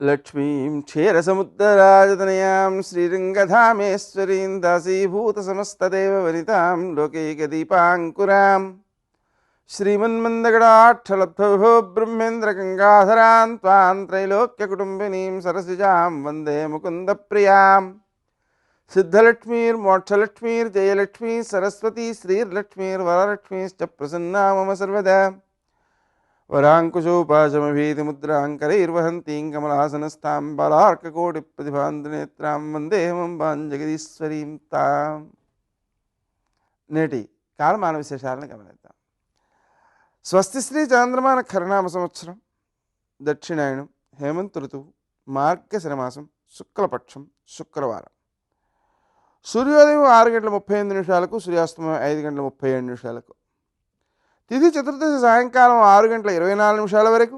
లక్ష్మీం క్షీరసముద్రరాజతనయాం శ్రీరంగధామేశ్వరీం దాసీభూతసమస్తదేవ వనితాం లోకైకదీపాంకురాం శ్రీమన్మందగడాక్షలబ్ధో బ్రహ్మేంద్రగంగాధరాం త్వాం త్రైలోక్యకుటుంబినీం సరసిజాం వందే ముకుందప్రియాం సిద్ధలక్ష్మీర్మోక్షలక్ష్మీర్జయలక్ష్మీ సరస్వతీ శ్రీర్లక్ష్మీర్వరలక్ష్మీశ్చ ప్రసన్నా మమ సర్వదా వరాంకుశోపాశమభీతిముద్రాంకరైర్వహంతీం కమలాసనస్థాం బలార్కకోటిప్రతిభాంతనేత్రాం వందే వందేహమంబాం జగదీశ్వరీం తాం. నేటి కాలమాన విశేషాలను గమనిద్దాం. స్వస్తి శ్రీ చాంద్రమాన ఖరనామ సంవత్సరం దక్షిణాయనం హేమంత ఋతువు మార్గశిరమాసం శుక్లపక్షం శుక్రవారం. సూర్యోదయం ఆరు గంటల ముప్పై ఎనిమిది నిమిషాలకు సూర్యాస్తమయం ఐదు గంటల ముప్పై ఏడు నిమిషాలకు. తిథి చతుర్దశి సాయంకాలం ఆరు గంటల ఇరవై నాలుగు నిమిషాల వరకు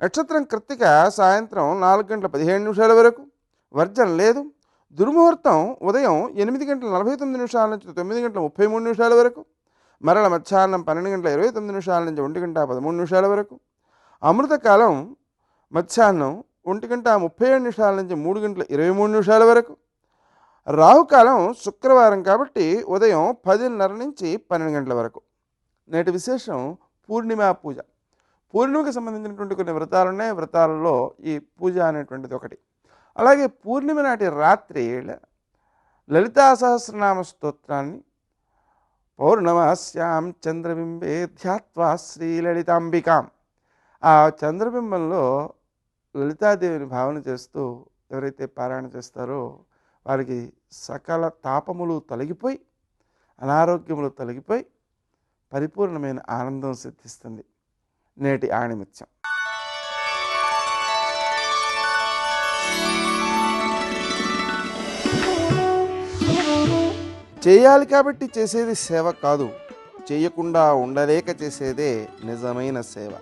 నక్షత్రం కృత్తిక సాయంత్రం నాలుగు గంటల పదిహేడు నిమిషాల వరకు వర్జన లేదు. దుర్ముహూర్తం ఉదయం ఎనిమిది గంటల నలభై తొమ్మిది నిమిషాల నుంచి తొమ్మిది గంటల ముప్పై మూడు నిమిషాల వరకు మరల మధ్యాహ్నం పన్నెండు గంటల ఇరవై తొమ్మిది నిమిషాల నుంచి ఒంటి గంట పదమూడు నిమిషాల వరకు అమృతకాలం మధ్యాహ్నం ఒంటి గంట ముప్పై ఏడు నిమిషాల నుంచి మూడు గంటల ఇరవై మూడు నిమిషాల వరకు రాహుకాలం శుక్రవారం కాబట్టి ఉదయం పదిన్నర నుంచి పన్నెండు గంటల వరకు. నేటి విశేషం పూర్ణిమ పూజ. పూర్ణిమకి సంబంధించినటువంటి కొన్ని వ్రతాలు ఉన్నాయి. వ్రతాలలో ఈ పూజ అనేటువంటిది ఒకటి. అలాగే పూర్ణిమ నాటి రాత్రి లలితా సహస్రనామ స్తోత్రాన్ని పౌర్ణమాస్యాం చంద్రబింబే ధ్యాత్వా శ్రీ లలితాంబికాం. ఆ చంద్రబింబంలో లలితాదేవిని భావన చేస్తూ ఎవరైతే పారాయణ చేస్తారో వారికి సకల తాపములు తొలగిపోయి అనారోగ్యములు తొలగిపోయి పరిపూర్ణమైన ఆనందం సిద్ధిస్తుంది నేటి ఆణిమిత్యం. చేయాలి కాబట్టి చేసేది సేవ కాదు చేయకుండా ఉండలేక చేసేదే నిజమైన సేవ.